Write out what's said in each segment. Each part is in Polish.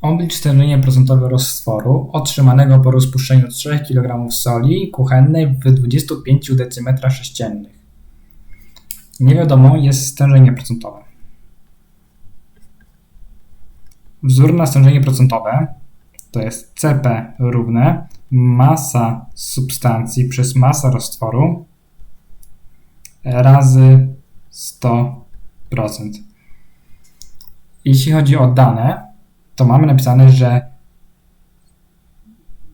Oblicz stężenie procentowe roztworu otrzymanego po rozpuszczeniu 3 kg soli kuchennej w 25 dm3. Nie wiadomo jest stężenie procentowe. Wzór na stężenie procentowe to jest CP równe masa substancji przez masa roztworu razy 100%. Jeśli chodzi o dane, to mamy napisane, że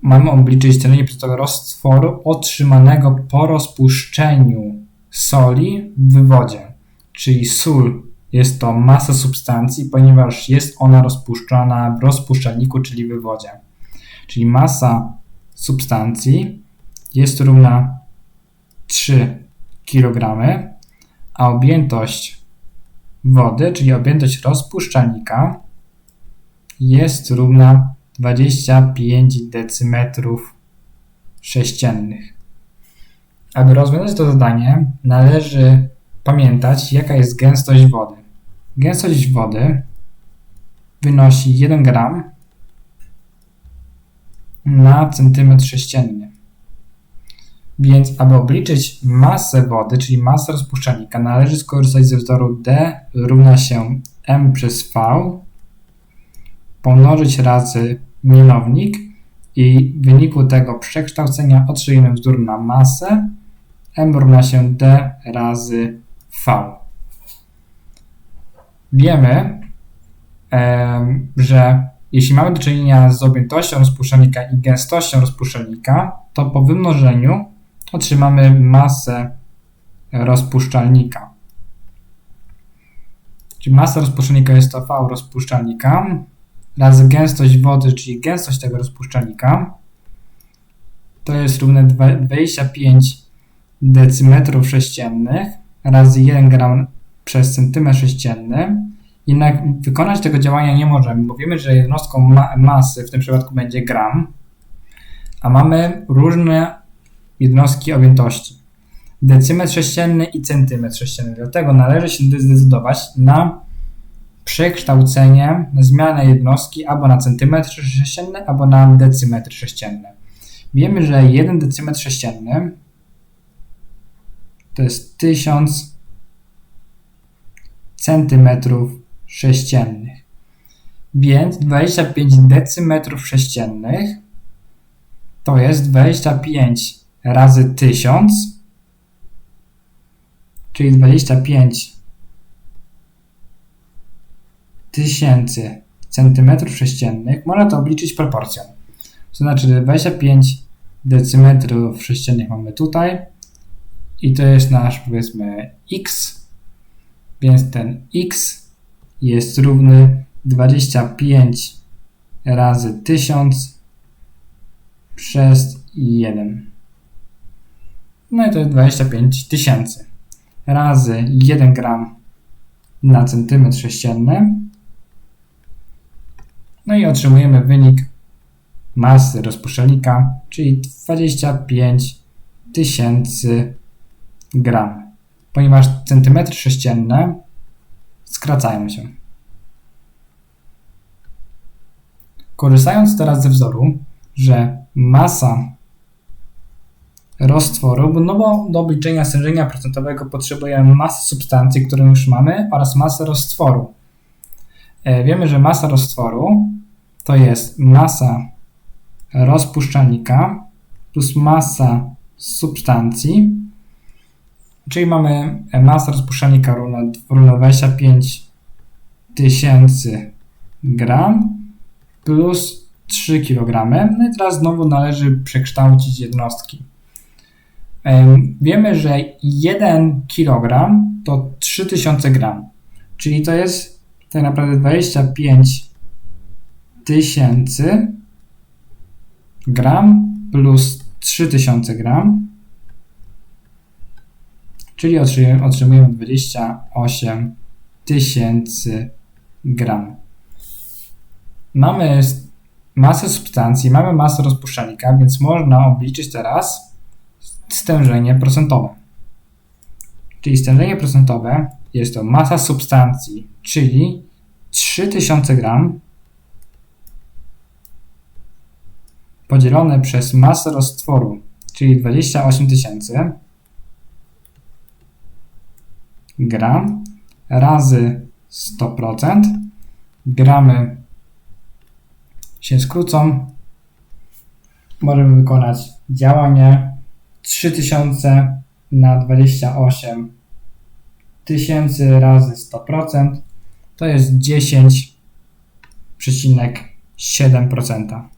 mamy obliczyć stężenie procentowe roztworu otrzymanego po rozpuszczeniu soli w wodzie. Czyli sól jest to masa substancji, ponieważ jest ona rozpuszczana w rozpuszczalniku, czyli w wodzie. Czyli masa substancji jest równa 3 kg, a objętość wody, czyli objętość rozpuszczalnika jest równa 25 decymetrów sześciennych. Aby rozwiązać to zadanie, należy pamiętać, jaka jest gęstość wody. Gęstość wody wynosi 1 gram na centymetr sześcienny. Więc, aby obliczyć masę wody, czyli masę rozpuszczalnika, należy skorzystać ze wzoru D równa się m przez v pomnożyć razy mianownik i w wyniku tego przekształcenia otrzymujemy wzór na masę m równa się d razy v. Wiemy, że jeśli mamy do czynienia z objętością rozpuszczalnika i gęstością rozpuszczalnika, to po wymnożeniu otrzymamy masę rozpuszczalnika. Czyli masa rozpuszczalnika jest to V rozpuszczalnika razy gęstość wody, czyli gęstość tego rozpuszczalnika. To jest równe 25 decymetrów sześciennych razy 1 gram przez centymetr sześcienny. Jednak wykonać tego działania nie możemy, bo wiemy, że jednostką ma masy w tym przypadku będzie gram, a mamy różne jednostki objętości. Decymetr sześcienny i centymetr sześcienny. Dlatego należy się zdecydować na przekształcenie, zmianę jednostki albo na centymetr sześcienny, albo na decymetr sześcienny. Wiemy, że 1 decymetr sześcienny to jest 1000 centymetrów sześciennych. Więc 25 decymetrów sześciennych to jest 25 razy 1000, czyli 25 tysięcy centymetrów sześciennych, można to obliczyć proporcją. To znaczy, że 25 decymetrów sześciennych mamy tutaj i to jest nasz, powiedzmy, x, więc ten x jest równy 25 razy 1000 przez 1. No i to jest 25 tysięcy razy 1 gram na centymetr sześcienny. No i otrzymujemy wynik masy rozpuszczalnika, czyli 25 tysięcy gram, ponieważ centymetry sześcienne skracają się. Korzystając teraz ze wzoru, że masa roztworu, no bo do obliczenia stężenia procentowego potrzebujemy masy substancji, którą już mamy, oraz masę roztworu. E, wiemy, że masa roztworu to jest masa rozpuszczalnika plus masa substancji, czyli mamy masę rozpuszczalnika równa, równa 25 tysięcy gram plus 3 kg. No i teraz znowu należy przekształcić jednostki. Wiemy, że 1 kg to 3000 gram, czyli to jest tak naprawdę 25 tysięcy gram plus 3000 gram, czyli otrzymujemy 28 tysięcy gram. Mamy masę substancji, mamy masę rozpuszczalnika, więc można obliczyć teraz stężenie procentowe. Czyli stężenie procentowe jest to masa substancji, czyli 3000 gram podzielone przez masę roztworu, czyli 28 tysięcy gram razy 100%. Gramy się skrócą. Możemy wykonać działanie 3000 na 28 tysięcy razy 100%. To jest 10,7%.